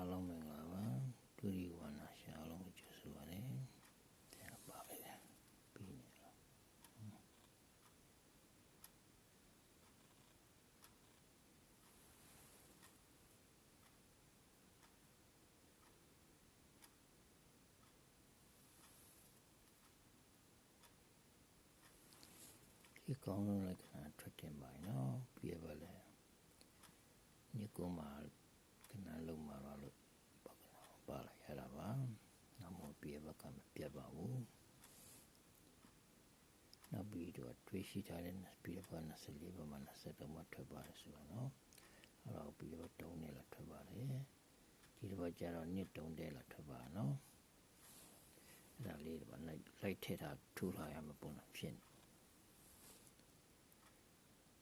အားလုံးမင်္ဂလာပါဒုတိယဝါနာရှာအားလုံးကိုကျေးဇူးပါတယ်ဒါပါပဲပြီးနေတော့ဒီကောင်းလုံးလက္ခဏာထွက်တင်ပါနော်ပြပါလေညကိုမှာ ခဏလုံးမှာတော့လို့ပါကနာပါလာရတာပါနမောပြပါကမပြတ်ပါဘူးနောက်ပြီးတော့တွေးရှိထားတဲ့ပြပါ24ပါမှ23မှာထွက်ပါတယ်ဆိုတော့နော်အဲ့တော့ပြီးတော့တုံးနေလာထွက်ပါတယ်ဒီတော့ကျတော့နှစ်တုံးတဲ့လာထွက်ပါနော်အဲ့ဒါလေးတော့လိုက်လိုက်ထည့်ထားထူထားရမှာပုံစံဖြစ်နေ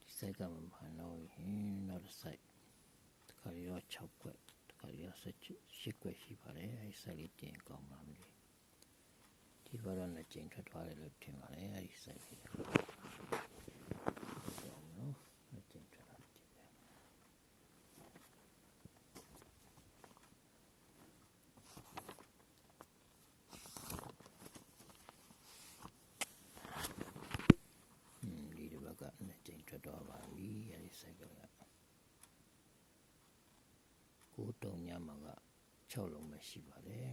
ဒီစိုက်ကမှမနော်ရင်နောက်တစ်စိုက် တခါရတော့6ခွက်တခါရတော့7ခွက်ရှိပါတယ်အဲဒီစိုက်လေးတင်ကောင်းမှမလို့ဒီဘက်တော့နှစ်ကြိမ်ထွက်သွားတယ်လို့ထင်ပါတယ်အဲဒီစိုက်လေးကောင်းနော်နှစ်ကြိမ်ထွက်လာတယ်တင်တယ်อืมဒီတစ်ဘက်ကနှစ်ကြိမ်ထွက်သွားပါပြီအဲဒီစိုက်ကလေးကကို တုံညမှာက6လုံးပဲရှိပါတယ်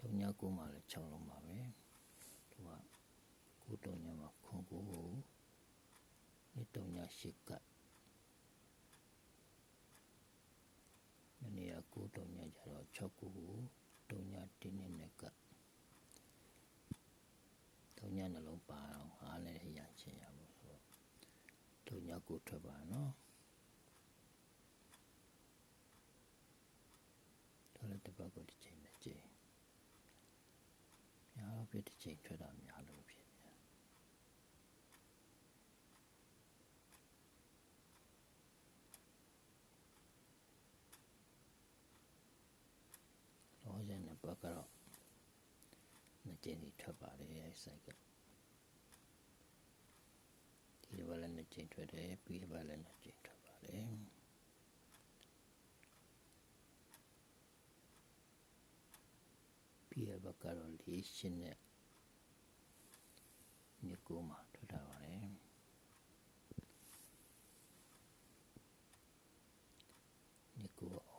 တုံညကိုမှလည်း6လုံးပါပဲသူကကိုတုံညမှာခွန်ကိုကိုနှစ်တုံည8ကပ်မနေ့ကကိုတုံညကျတော့6ကိုကိုတုံညတင်းနေနဲ့ကပ်တုံညနှလုံးပါအောင်အားလည်းရချင်ရမို့ ဆိုတော့တုံညကိုထွက်ပါနော်တော်လည်းတစ်ပတ်ကိုတစ်ချိန်နဲ့ချိန်များတော့ပြတစ်ချိန်ထွက်တာများလို့ဖြစ်နေတယ်လောရတဲ့ဘက်ကတော့နှစ်ကျင်းကြီးထွက်ပါတယ်အဲစိုက်က ကျင်းထွက်တယ်ပြီးတစ်ပတ်လည်းလက်ကျင်းထွက်ပါတယ်ပြီးရဘကတော့လေးရှင်းနဲ့ညကိုမှထွက်တာပါတယ်ညကို